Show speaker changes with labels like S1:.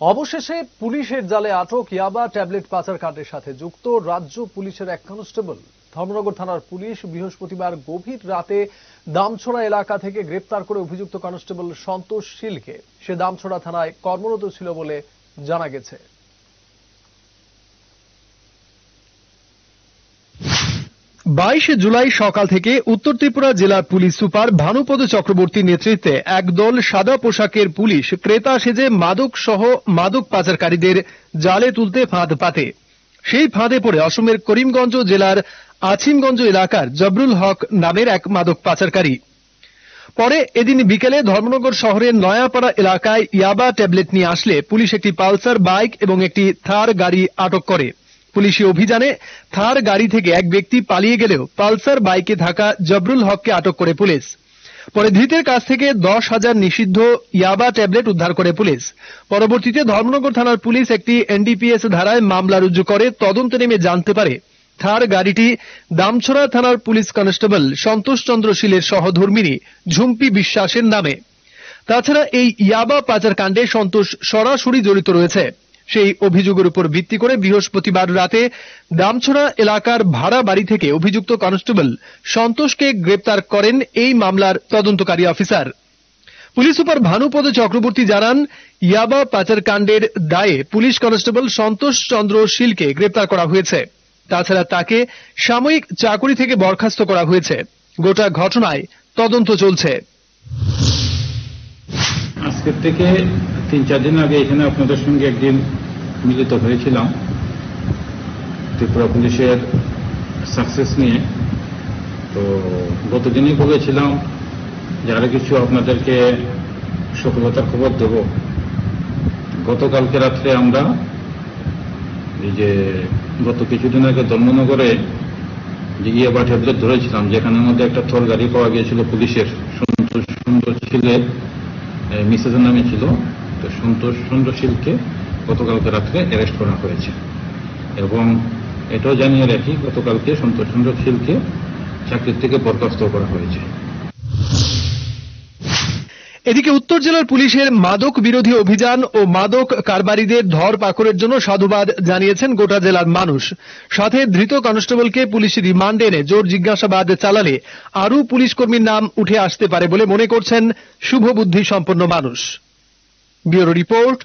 S1: অবশেষে পুলিশের জালে আটক ইয়াবা ট্যাবলেট পাচার কাণ্ডের সাথে যুক্ত রাজ্য পুলিশের এক কনস্টেবল। ধর্মনগর থানার পুলিশ বৃহস্পতিবার গভীর রাতে দামছড়া এলাকা থেকে গ্রেপ্তার করে অভিযুক্ত কনস্টেবল সন্তোষ শীলকে। সে দামছড়া থানায় কর্মরত ছিল বলে জানা গেছে।
S2: বাইশে জুলাই সকাল থেকে উত্তর ত্রিপুরা জেলার পুলিশ সুপার ভানুপদ চক্রবর্তীর নেতৃত্বে একদল সাদা পোশাকের পুলিশ ক্রেতা সেজে মাদক সহ মাদক পাচারকারীদের জালে তুলতে ফাঁদ পাতে। সেই ফাঁদে পড়ে অসমের করিমগঞ্জ জেলার আছিমগঞ্জ এলাকার জবরুল হক নামের এক মাদক পাচারকারী। পরে এদিন বিকেলে ধর্মনগর শহরের নয়াপাড়া এলাকায় ইয়াবা ট্যাবলেট নিয়ে আসলে পুলিশ একটি পালসার, বাইক এবং একটি থার গাড়ি আটক করে। পুলিশি অভিযানে থার গাড়ি থেকে এক ব্যক্তি পালিয়ে গেলেও পালসার বাইকে থাকা জবরুল হককে আটক করে পুলিশ। পরে ধৃতের কাছ থেকে দশ হাজার নিষিদ্ধ ইয়াবা ট্যাবলেট উদ্ধার করে পুলিশ। পরবর্তীতে ধর্মনগর থানার পুলিশ একটি এনডিপিএস ধারায় মামলা রুজু করে, তদন্তে নেমে জানতে পারে, থার গাড়িটি দামছড়া থানার পুলিশ কনস্টেবল সন্তোষ চন্দ্র শীলের সহধর্মিনী ঝুম্পি বিশ্বাসের নামে। তাছাড়া এই ইয়াবা পাচার কাণ্ডে সন্তোষ সরাসরি জড়িত রয়েছে। সেই অভিযোগের উপর ভিত্তি করে বৃহস্পতিবার রাতে দামছড়া এলাকার ভাড়া বাড়ি থেকে অভিযুক্ত কনস্টেবল সন্তোষকে গ্রেপ্তার করেন এই মামলার তদন্তকারী officer. Police super Bhanupada Chakraborty জানান, ইয়াবা পাচার কাণ্ডের দায়ে পুলিশ কনস্টেবল সন্তোষ চন্দ্র শীলকে গ্রেপ্তার করা হয়েছে। তাছাড়া তাকে সাময়িক চাকরি থেকে বরখাস্ত করা হয়েছে। গোটা ঘটনায় তদন্ত চলছে।
S3: আজকের থেকে তিন চার দিন আগে এখানে আপনাদের সঙ্গে একদিন মিলিত হয়েছিলাম। ত্রিপুরা পুলিশের সাকসেস নিয়ে। তো গতদিনই বলেছিলাম যে কিছু আপনাদেরকে সফলতার খবর দেব। গতকালকে রাত্রে আমরা এই যে গত কিছুদিন আগে ধর্মনগরে যে ইয়ে বা ট্যাবলেট ধরেছিলাম, যেখানের মধ্যে একটা থর গাড়ি পাওয়া গিয়েছিল পুলিশের। সন্তোষ সুন্দর ছিলের মিসেজের নামে ছিল। তো সন্তোষ চন্দ্রশীলকে গতকালকে রাত্রে অ্যারেস্ট করা হয়েছে। এবং এটাও জানিয়ে রাখি, গতকালকে সন্তোষ চন্দ্রশীলকে চাকরির থেকে বরখাস্ত করা হয়েছে।
S2: এদিকে উত্তর জেলার পুলিশের মাদক বিরোধী অভিযান ও মাদক কারবারিদের ধর পাকড়ের জন্য সাধুবাদ জানিয়েছেন গোটা জেলার মানুষ। সাথে ধৃত কনস্টেবলকে পুলিশ রিমান্ডে এনে জোর জিজ্ঞাসাবাদ চালালে আরও পুলিশ কর্মীর নাম উঠে আসতে পারে বলে মনে করছেন শুভবুদ্ধি সম্পন্ন মানুষ। Bureau report